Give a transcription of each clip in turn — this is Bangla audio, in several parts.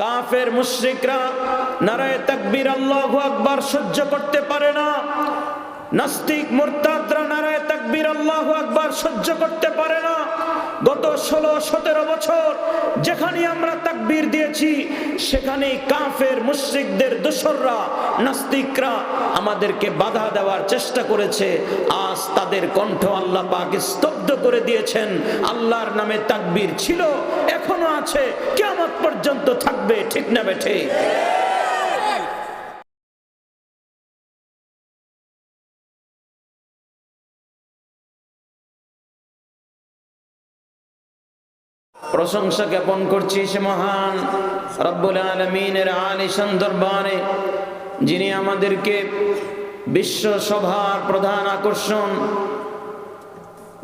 কাফের মুশ্রিকরা নারায় তাকবীর আল্লাহু আকবার সহ্য করতে পারে না। নাস্তিক মুরতাদরা নারায় তাকবীর আল্লাহু আকবার সহ্য করতে পারে না। গত ষোলো, সতেরো বছর যেখানে আমরা তাকবীর দিয়েছি, সেখানেই কাফের মুশরিকদের দোসররা, নাস্তিকরা আমাদেরকে বাধা দেওয়ার চেষ্টা করেছে। আজ তাদের কণ্ঠ আল্লাহ পাক স্তব্ধ করে দিয়েছেন। আল্লাহর নামে তাকবীর ছিল, এখনও আছে কেমন পর্যন্ত থাকবে, ঠিক না বেঠে প্রশংসা জ্ঞাপন করছি সে মহান রব্বুল আলমিনের আলিশান দরবারে, যিনি আমাদেরকে বিশ্বসভার প্রধান আকর্ষণ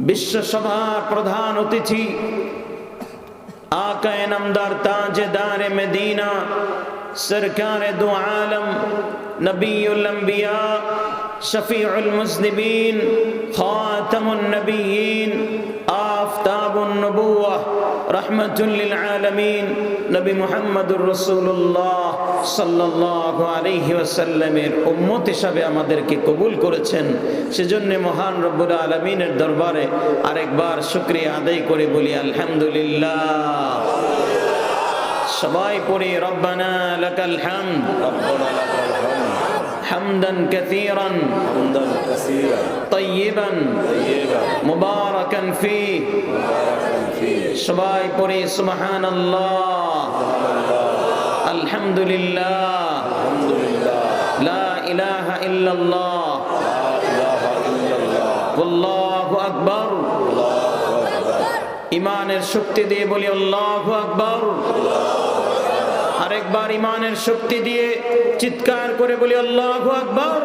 বিশ্বসভার প্রধান অতিথি আকায় নামদার তাজেদারে মেদিনা, সরকারে দু আলম নবীন আমাদেরকে কবুল করেছেন। সেজন্য মহান রব্বুল আলমিনের দরবারে আরেকবার শুক্রিয়া আদায় করে বলি, আলহামদুলিল্লাহ। সবাই পড়ি, রব্বানা লাকাল হাম রব্বানা لك الحمد হামদান কাসীরান حمدا كثيرا طيبا طيبا মুবারাকান ফীহ مباركا فيه সবাই পড়ি সুবহানাল্লাহ আলহামদুলিল্লাহ الحمد لله লা ইলাহা ইল্লাল্লাহ لا اله الا الله আল্লাহু আকবার الله اكبر ইমানের শক্তি দিয়ে বলি আল্লাহু আকবার আরেকবার ইমানের শক্তি দিয়ে চিৎকার করে বলি, আল্লাহু আকবার।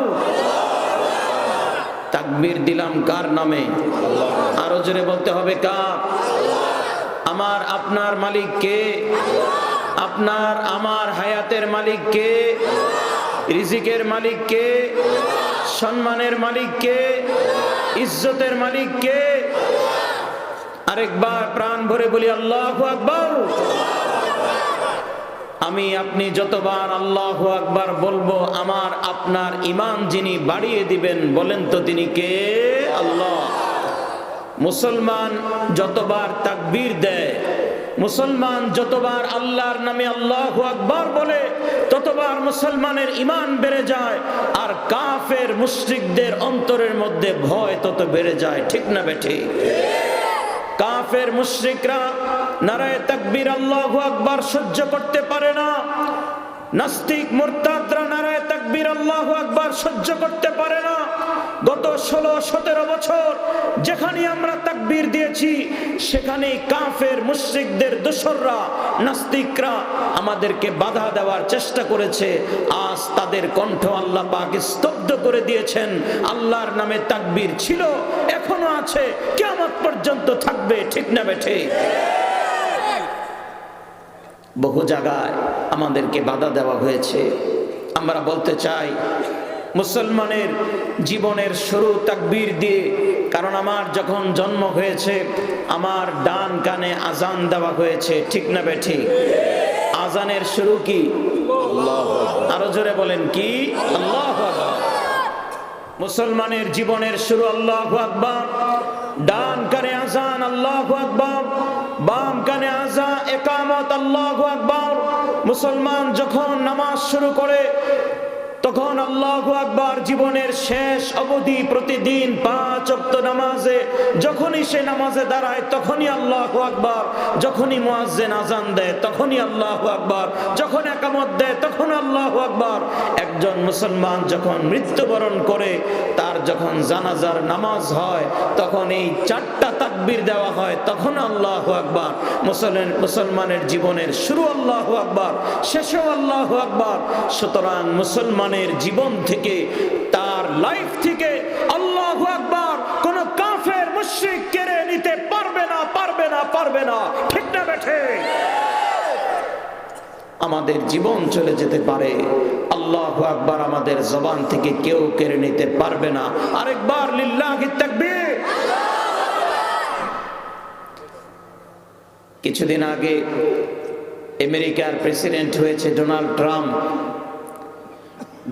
তাকবির দিলাম কার নামে? আরও জোরে বলতে হবে, কার? আমার, আপনার মালিক কে? আপনার, আমার হায়াতের মালিক কে? রিজিকের মালিক কে? সম্মানের মালিক কে? ইজ্জতের মালিক কে? আরেকবার প্রাণ ভরে বলি, আল্লাহ আকবর। আমি আপনি যতবার আল্লাহ আকবার বলব, আমার আপনার ইমান যিনি বাড়িয়ে দিবেন, বলেন তো তিনি কে? আল্লাহ। মুসলমান যতবার তাকবীর দেয়, মুসলমান যতবার আল্লাহর নামে আল্লাহ আকবার বলে, ততবার মুসলমানের ইমান বেড়ে যায়, আর কাফের মুশরিকদের অন্তরের মধ্যে ভয় তত বেড়ে যায়, ঠিক না বেঠে কাফের মুশরিকরা নারায় তাকবীর আল্লাহ আকবার সহ্য করতে পারে না। নাস্তিক মুরতাদরা নারায় তাকবীর আল্লাহ আকবার সহ্য করতে পারে না। গত ষোলো, সতেরো বছর যেখানে আমরা তাকবীর দিয়েছি, সেখানেই কাফের মুশরিকদের দোসররা, নাস্তিকরা আমাদেরকে বাধা দেওয়ার চেষ্টা করেছে। আজ তাদের কণ্ঠ আল্লাহ পাক স্তব্ধ করে দিয়েছেন। আল্লাহর নামে তাকবীর ছিল, এখনও আছে কেমন পর্যন্ত থাকবে, ঠিক না বেঠে? বহু জায়গায় আমাদেরকে বাধা দেওয়া হয়েছে। আমরা বলতে চাই, মুসলমানের জীবনের শুরু তাকবীর দিয়ে, কারণ আমার যখন জন্ম হয়েছে, আমার ডান কানে আজান দেওয়া হয়েছে। ঠিক না বেঠি আজানের শুরু কি? আরও জোরে বলেন কি? আল্লাহ মুসলমানের জীবনের শুরু আল্লাহ আকবর। ডান কানে আজান আল্লাহ আকবর। মুসলমান যখন নামাজ শুরু করে তখন আল্লাহ আকবার জীবনের শেষ অবধি প্রতিদিন পাঁচ অক্ত নামাজে, যখনই সে নামাজে দাঁড়ায়, তখনই আল্লাহ আকবার, যখনই মুয়াজ্জেন আজান দেয়, তখনই আল্লাহ আকবার, যখন একামত দেয়, তখন আল্লাহ আকবার। একজন মুসলমান যখন মৃত্যুবরণ করে, তার যখন জানাজার নামাজ হয়, তখন এই চারটা তাকবির দেওয়া হয়, তখন আল্লাহ আকবার। মুসলমান মুসলমানের জীবনের শুরু আল্লাহ আকবার, শেষও আল্লাহ আকবার। সুতরাং মুসলমানের জীবন থেকে, তার লাইফ থেকে আল্লাহ আকবার কোন কাফের মুশরিক কেড়ে নিতে পারবে না পারবে না পারবে না। ঠিক না বেঠে? আমাদের জীবন চলে যেতে পারে। আল্লাহ আকবার আমাদের জবান থেকে কেউ কেড়ে নিতে পারবে না। আরেকবার লিল্লাহি তাকবীর। কিছুদিন আগে আমেরিকার প্রেসিডেন্ট হয়েছে ডোনাল্ড ট্রাম্প।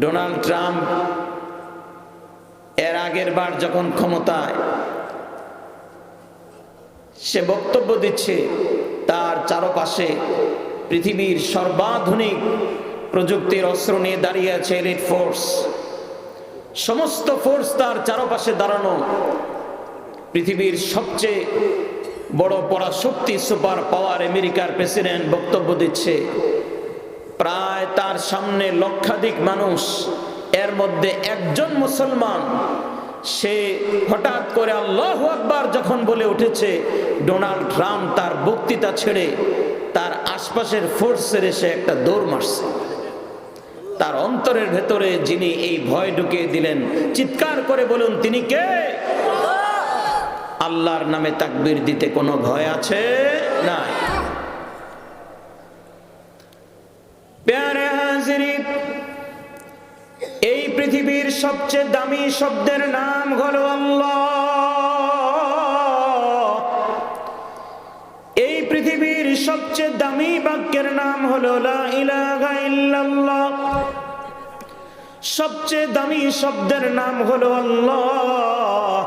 ডোনাল্ড ট্রাম্প এর আগের বার যখন ক্ষমতায় সে বক্তব্য দিচ্ছে, তার চারপাশে পৃথিবীর সর্বাধুনিক প্রযুক্তির অস্ত্র নিয়ে দাঁড়িয়ে আছে এলিট ফোর্স সমস্ত ফোর্স তার চারপাশে দাঁড়ানো পৃথিবীর সবচেয়ে বড় পরাশক্তি সুপার পাওয়ার আমেরিকার প্রেসিডেন্ট বক্তব্য দিচ্ছে। প্রায় তার সামনে লক্ষাধিক মানুষ, এর মধ্যে একজন মুসলমান, সে হঠাৎ করে আল্লাহ আকবার যখন বলে উঠেছে, ডোনাল্ড ট্রাম্প তার বক্তৃতা ছেড়ে তার আশপাশের ফোর্সের এসে একটা দৌড় মারছে। তার অন্তরের ভেতরে যিনি এই ভয় ঢুকিয়ে দিলেন, চিৎকার করে বলুন, তিনি কে? আল্লাহর নামে তাকবির দিতে কোনো ভয় আছে? না প্যারে হাজিরিন এই পৃথিবীর সবচেয়ে দামি শব্দের নাম হলো আল্লাহ। এই পৃথিবীর সবচেয়ে দামি বাক্যের নাম হলো সবচেয়ে দামি শব্দের নাম হলো আল্লাহ।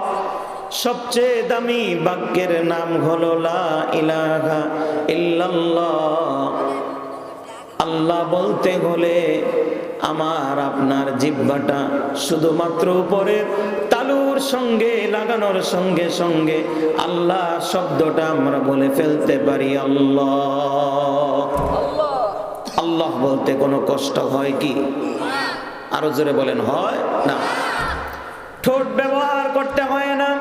সবচেয়ে দামি বাক্যের নাম হলো লা ইল্লাল্লাহ। আল্লাহ বলতে হলে আমার আপনার জিব্বাটা শুধুমাত্র উপরের তালুর সঙ্গে, লাগানোর সঙ্গে সঙ্গে আল্লাহ শব্দটা আমরা বলে ফেলতে পারি, আল্লাহ। আল্লাহ বলতে কোনো কষ্ট হয় কি? আরও জোরে বলেন, হয় না। ঠোঁট ব্যবহার করতে হয় না।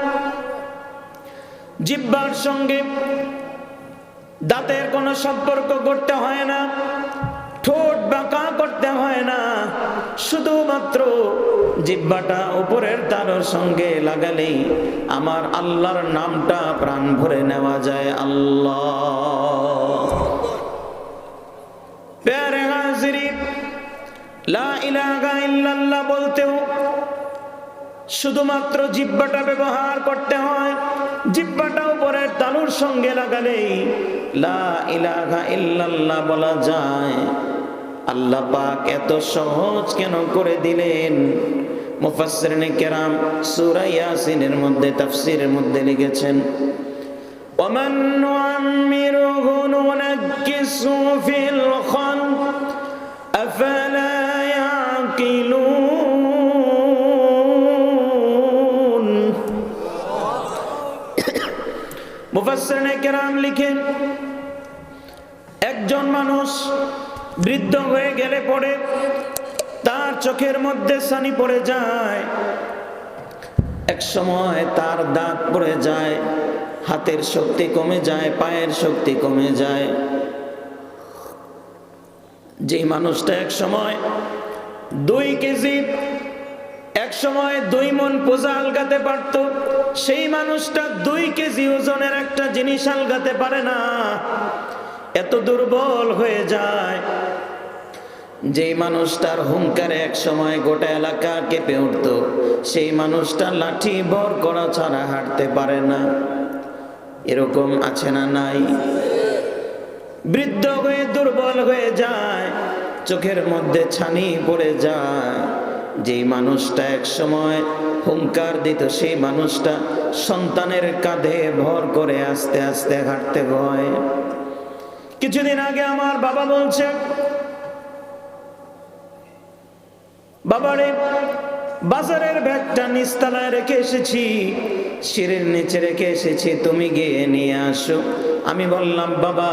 জিব্বার সঙ্গে দাঁতের কোনো সম্পর্ক করতে হয় না। শুধুমাত্র জিব্বাটা উপরের তারর সঙ্গে লাগালেই আমার আল্লাহর নামটা প্রাণ ভরে নেওয়া যায়। আল্লাহ। লা ইলাহা ইল্লাল্লাহ বলতেও শুধুমাত্র জিব্বাটা ব্যবহার করতে হয়, জিব্বাটা উপরের তালুর সঙ্গে লাগালেই লা ইলাহা ইল্লাল্লাহ বলা যায়। আল্লাহ পাক এত সহজ কেন করে দিলেন মুফাসসিরিনে কেরাম সূরা ইয়াসিনের মধ্যে তাফসীরের মধ্যে লিখেছেন ومن نعمره ننكسه في الخلق أفلا يعقلون মুফাসসিরিনে কেরাম লিখেন একজন মানুষ বৃদ্ধ হয়ে গেলে পরে তার চোখের মধ্যে সানি পড়ে যায়। এক সময় তার দাঁত পড়ে যায়, হাতের শক্তি কমে যায়, পায়ের শক্তি কমে যায়। যে মানুষটা এক সময় দুই কেজি, এক সময় দুই মন পোজা আলগাতে পারত, সেই মানুষটা দুই কেজি ওজনের একটা জিনিস আলগাতে পারে না। এত দুর্বল হয়ে যায়। যেই মানুষটার হুঙ্কারে এক সময় গোটা এলাকা কেঁপে উঠত, সেই মানুষটা লাঠি বর করা ছাড়া হাঁটতে পারে না। এরকম আছে না নাই? বৃদ্ধ হয়ে, দুর্বল হয়ে যায়, চোখের মধ্যে ছানি পড়ে যায়। যেই মানুষটা এক সময় হুঙ্কার দিত, সেই মানুষটা সন্তানের কাঁধে ভর করে আস্তে আস্তে হাঁটতে হয়। কিছুদিন আগে আমার বাবা বলছে বাবারে বাজারের ব্যাগটা নিস্তালায় রেখে এসেছি সিঁড়ির নিচে রেখে এসেছি, তুমি গিয়ে নিয়ে আসো। আমি বললাম, বাবা,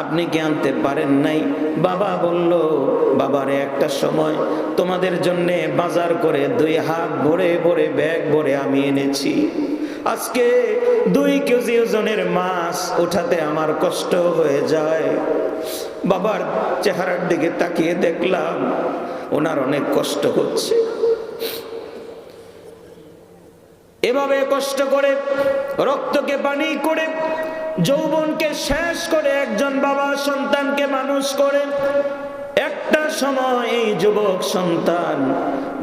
আপনি কি আনতে পারেন নাই? বাবা বলল বাবারে একটা সময় তোমাদের জন্যে বাজার করে দুই হাত ভরে ভরে ব্যাগ ভরে আমি এনেছি। আজকে দুই কেজি ওজনের মাছ ওঠাতে আমার কষ্ট হয়ে যায়। বাবার চেহারার দিকে তাকিয়ে দেখলাম ওনার অনেক কষ্ট হচ্ছে। এভাবে কষ্ট করে, রক্তকে পানি করে, যৌবনকে শেষ করে একজন বাবা সন্তানকে মানুষ করে, একটা সময় এই যুবক সন্তান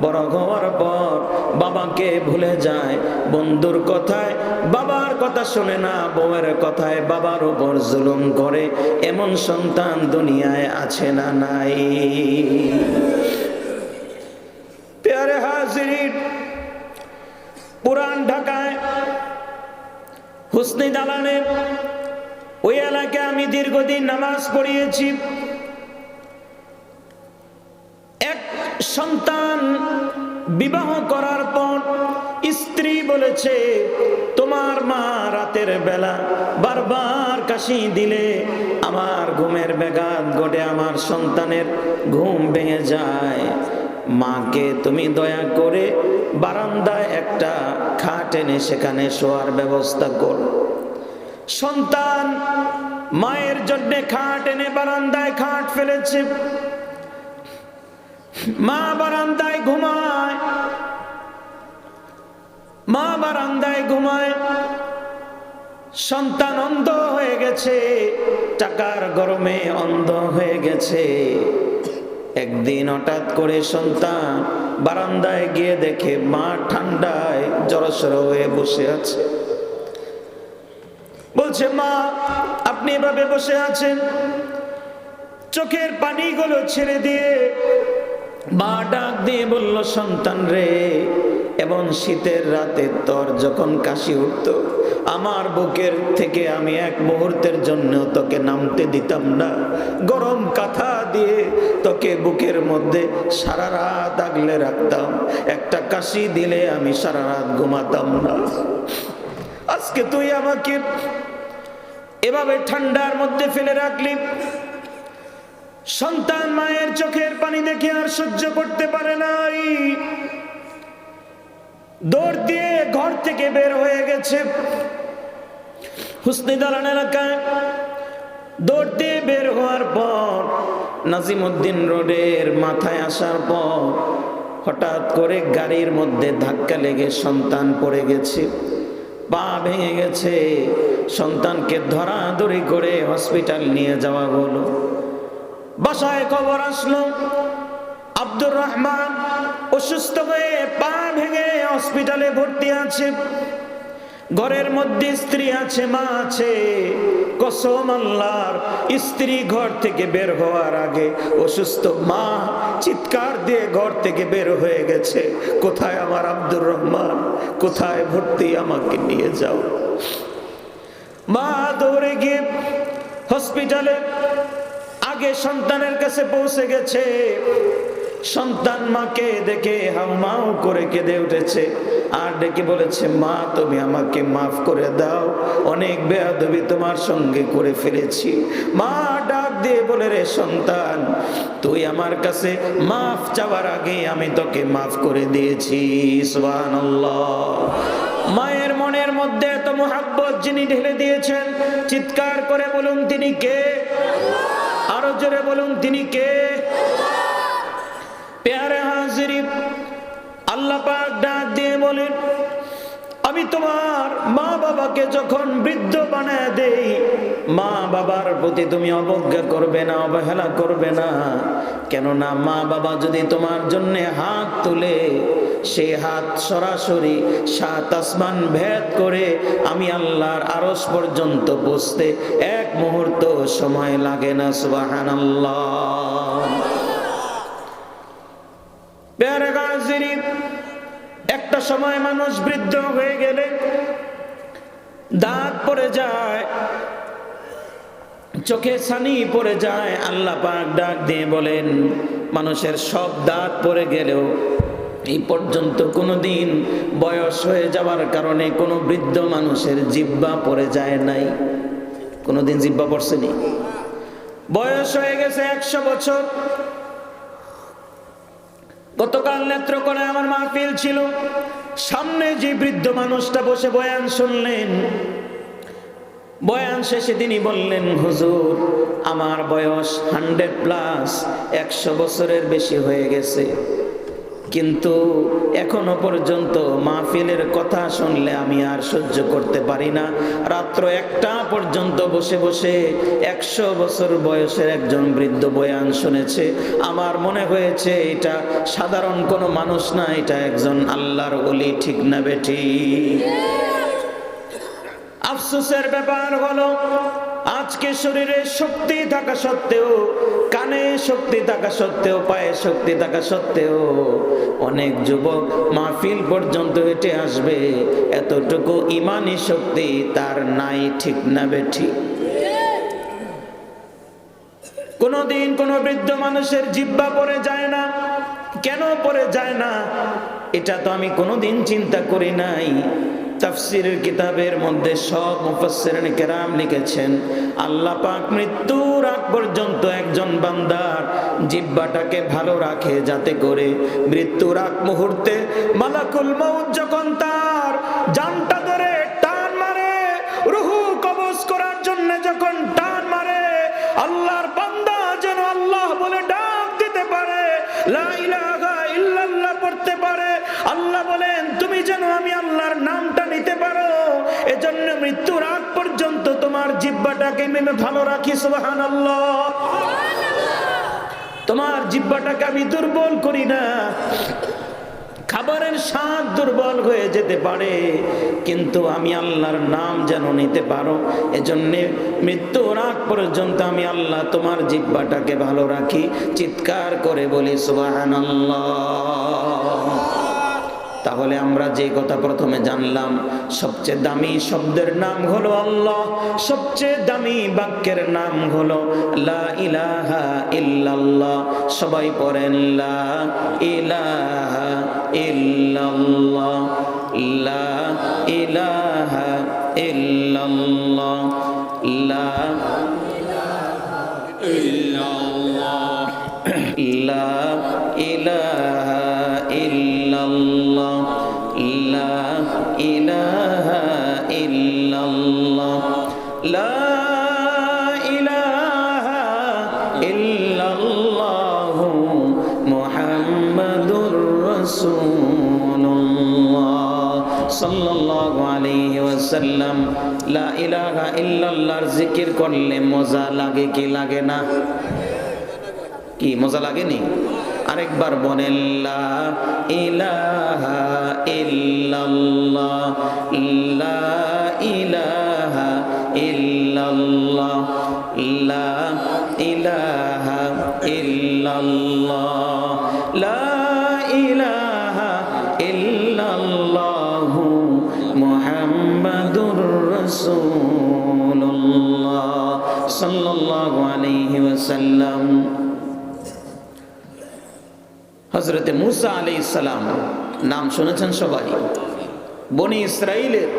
বড় হওয়ার পর বাবাকে ভুলে যায়, বন্ধুর কথায়, বাবার কথা শোনে না, বউয়ের কথায় বাবার উপর জুলুম করে, এমন সন্তান দুনিয়ায় আছে না নাই পেয়ারে হাজির পুরান ঢাকায় হুসনি দালানে ওই এলাকায় আমি দীর্ঘদিন নামাজ পড়িয়েছি। এক সন্তান বিবাহ করার পর স্ত্রী বলেছে, তোমার মা রাতের বেলা বারবার কাশি দিলে আমার ঘুমের ব্যাঘাত ঘটে, আমার সন্তানের ঘুম ভেঙে যায়। মাকে তুমি দয়া করে বারান্দায় একটা খাট এনে সেখানে শোয়ার ব্যবস্থা করো। সন্তান, মায়ের জন্য খাট এনে বারান্দায় খাট ফেলেছে। মা বারান্দায় ঘুমায়। মা বারান্দায় ঘুমায়। সন্তান অন্ধ হয়ে গেছে, টাকার গরমে অন্ধ হয়ে গেছে। একদিন হঠাৎ করে সন্তান বারান্দায় গিয়ে দেখে মা ঠান্ডায় জড়সড় হয়ে বসে আছে। বলছে, মা, আপনি এভাবে বসে আছেন? চোখের পানিগুলো ছেড়ে দিয়ে মা ডাক দিয়ে বলল, সন্তান রে এবং শীতের রাতে তোর যখন কাশি উঠত, আমার বুকের থেকে আমি এক মুহূর্তের জন্য তোকে নামতে দিতাম না। গরম কাঁথা দিয়ে তোকে বুকের মধ্যে সারা রাত আগলে রাখতাম। একটা কাশি দিলে আমি সারা রাত ঘুমাতাম না। আজকে তুই আমাকে এভাবে ঠান্ডার মধ্যে ফেলে রাখলি। সন্তান মায়ের চোখের পানি দেখে আর সহ্য করতে পারে নাই। দৌড় দিয়ে ঘর থেকে বের হয়ে গেছে। হুসনি দালান এলাকায় দৌড় দিয়ে বের হওয়ার পর নাজিমুদ্দিন রোডের মাথায় আসার পর হঠাৎ করে গাড়ির মধ্যে ধাক্কা লেগে সন্তান পড়ে গেছে, পা ভেঙে গেছে। সন্তানকে ধরাধরি করে হসপিটাল নিয়ে যাওয়া হলো। বাসায় খবর আসলো, আব্দুর রহমান অসুস্থ হয়ে পা ভেঙে হসপিটালে ভর্তি আছে। ঘরের মধ্যে স্ত্রী আছে, মা আছে। কসম আল্লাহর, স্ত্রী ঘর থেকে বের হওয়ার আগে অসুস্থ মা চিৎকার দিয়ে ঘর থেকে বের হয়ে গেছে। কোথায় আমার আব্দুর রহমান? কোথায় ভর্তি? আমাকে নিয়ে যাও। মা দৌড়ে গিয়ে হসপিটালে আগে সন্তানের কাছে পৌঁছে গেছে। সন্তান মাকে দেখে হাউমাউ করে কেঁদে উঠেছে। আর ডেকে বলেছে, মা, তুমি আমাকে মাফ করে দাও। অনেক বেয়াদবি তোমার সঙ্গে করে ফেলেছি। মা ডাক দিয়ে বলে, রে সন্তান, তুই আমার কাছে মাফ চাওয়ার আগে আমি তোকে মাফ করে দিয়েছি। সুবহানাল্লাহ। মায়ের মনের মধ্যে এত মোহাব্বত যিনি ঢেলে দিয়েছেন, চিৎকার করে বলুন, তিনি কে? আরও জোরে বলুন, তিনি কে? পেয়ারে হাজিরি, আল্লাহ ডাক দিয়ে বলেন, আমি তোমার মা বাবাকে যখন বৃদ্ধ বানায় দেই, মা বাবার প্রতি তুমি অবজ্ঞা করবে না, অবহেলা করবে না। কেননা মা বাবা যদি তোমার জন্য হাত তুলে সেই হাত সরাসরি সাত আসমান ভেদ করে, আমি আল্লাহর আরস পর্যন্ত বসতে এক মুহূর্ত সময় লাগে না সুবাহান একটা সময় মানুষ বৃদ্ধ হয়ে গেলে দাঁত পড়ে যায়, চোখে সানি পড়ে যায়, আল্লাহ পাক ডাক দিয়ে বলেন, মানুষের সব দাঁত পড়ে গেলেও এই পর্যন্ত কোনো দিন বয়স হয়ে যাওয়ার কারণে কোনো বৃদ্ধ মানুষের জিব্বা পড়ে যায় নাই। কোনো দিন জিব্বা পড়ছেনি। বয়স হয়ে গেছে একশো বছর। গতকাল নেত্রকোণে আমার মাহফিল ছিল। সামনে যে বৃদ্ধ মানুষটা বসে বয়ান শুনলেন, বয়ান শেষে তিনি বললেন, হুজুর, আমার বয়স হান্ড্রেড প্লাস, একশো বছরের বেশি হয়ে গেছে। কিন্তু এখনও পর্যন্ত মাহফিলের কথা শুনলে আমি আর সহ্য করতে পারি না। রাত্র একটা পর্যন্ত বসে বসে একশো বছর বয়সের একজন বৃদ্ধ বয়ান শুনেছে। আমার মনে হয়েছে এটা সাধারণ কোনো মানুষ না, এটা একজন আল্লাহর ওলি, ঠিক না বেটি আফসোসের ব্যাপার হলো আজকে শরীরে শক্তি থাকা সত্ত্বেও, কানে শক্তি থাকা সত্ত্বেও, পায়ে শক্তি থাকা সত্ত্বেও অনেক যুবক মাহফিল পর্যন্ত হেঁটে আসবে। এতটুকু ইমানি শক্তি তার নাই, ঠিক না বেঠি কোনোদিন কোনো বৃদ্ধ মানুষের জিব্বা পরে যায় না। কেন পরে যায় না? এটা তো আমি কোনোদিন চিন্তা করি নাই। তাফসিরের কিতাবের মধ্যে সব মুফাসসিরিন কেরাম লিখেছেন, আল্লাহ পাক মৃত্যুর আগ পর্যন্ত একজন বান্দার জিব্বাটাকে ভালো রাখে যাতে করে মৃত্যুর আগ মুহূর্তে মালাকুল মউত যখন তার জানটা ধরে টান মারে, রুহু কবজ করার জন্য যখন টান মারে, আল্লাহর বান্দা যেন আল্লাহ বলে ডাক দিতে পারে, লা ইলাহা ইল্লাল্লাহ পড়তে পারে, আল্লাহ বলেন, তুমি যেন আমি আল্লাহর পারো এজন্য মৃত্যুর আগ পর্যন্ত তোমার জিব্বাটাকে আমি ভালো রাখি, সুবহানাল্লাহ। তোমার জিব্বাটাকে আমি দুর্বল করি না। খাবারের স্বাদ দুর্বল হয়ে যেতে পারে, কিন্তু আমি আল্লাহর নাম যেন নিতে পারো। এজন্যে মৃত্যুর আগ পর্যন্ত আমি আল্লাহ তোমার জিব্বাটাকে ভালো রাখি। চিৎকার করে বলি, সুবহানাল্লাহ। তাহলে আমরা যে কথা প্রথমে জানলাম, সবচেয়ে দামি শব্দের নাম হলো আল্লাহ, সবচেয়ে দামি বাক্যের নাম হলো লা ইলাহা ইল্লাল্লাহ। সবাই পড়েন, লা ইলাহা ইল্লাল্লাহ, লা ইলাহা ইল্লাল্লাহ, লা লা ইলাহা ওয়াসাল্লাম লা ইলাহা ইল্লাল্লাহর জিকির করলে মজা লাগে কি লাগে না? কি, মজা লাগেনি? আরেকবার বলেন, লা ইলাহা ইল্লাল্লাহ, লা আলাইহি হজরতে মুসা আলি ইসালাম নাম শুনেছেন সবাই? বনি ইসরায়েলের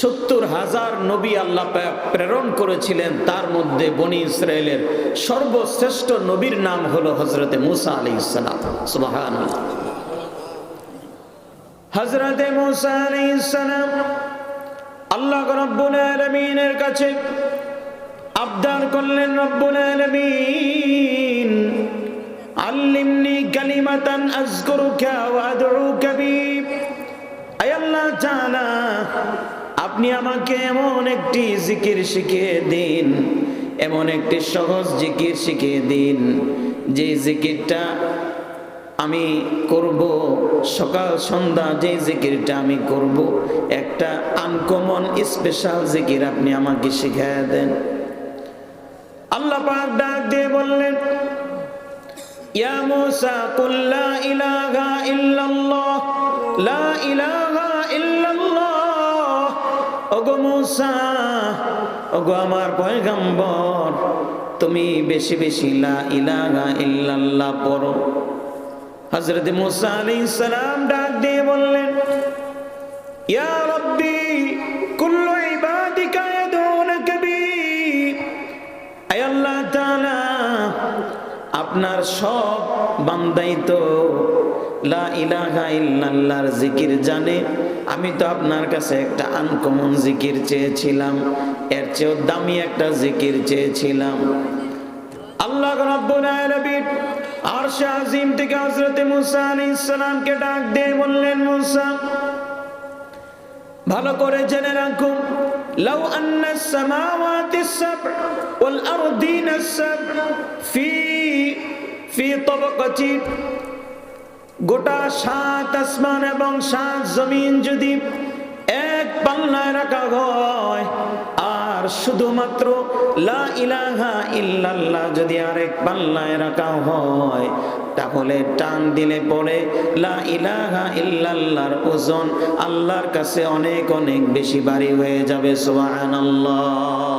সত্তর হাজার নবী আল্লাহ প্রেরণ করেছিলেন। তার মধ্যে বনি ইসরায়েলের সর্বশ্রেষ্ঠ নবীর নাম হলো হজরতে মুসা আলি ইসালাম সুবাহান হজরতে মুসা আলি ইসালাম আল্লাহ রব্বুল আলমিনের কাছে আবদার করলেন রব্বুল আলমিন। আল্লিমনি কালিমাতান আজকুরুকা ওয়া আদউকা বি আল্লাহ তাআলা আপনি আমাকে এমন একটি জিকির শিখিয়ে দিন, এমন একটি সহজ জিকির শিখিয়ে দিন, যে জিকিরটা আমি করব সকাল সন্ধ্যা, যে জিকিরটা আমি করব, একটা আনকমন স্পেশাল জিকির আপনি আমাকে শিখিয়ে দেন। আল্লাহ পাক ডাক দিয়ে বললেন, ইয়া মুসা, কুল লা ইলাহা ইল্লাল্লাহ, লা ইলাহা ইল্লাল্লাহ, ওগো মুসা, ওগো আমার পয়গম্বর, তুমি বেশি বেশি লা ইলাহা ইল্লাল্লাহ পড়ো। হযরত মুসা আলাইহিস সালাম ডাক দিয়ে বললেন, ইয়া রাব্বি আপনার সব বান্দাই তো লা জিকির জানে। আমি তো আপনার কাছে একটা আনকমন জিকির চেয়েছিলাম, এর চেয়েও দামি একটা জিকির চেয়েছিলাম। আল্লাহ আজিম মুসা ডাক মুসা, ভালো করে জেনে রাখো। লাউ গোটা সাত আসমান এবং সাত জমিন যদি এক পাল্লায় রাখা হয়, আর শুধুমাত্র লা ইলাহা ইল্লাল্লাহ যদি আরেক পাল্লায় রাখা হয়, তাহলে টান দিলে পরে লা ইলাহা ইল্লাল্লাহর ওজন আল্লাহর কাছে অনেক অনেক বেশি ভারী হয়ে যাবে, সুবহানাল্লাহ।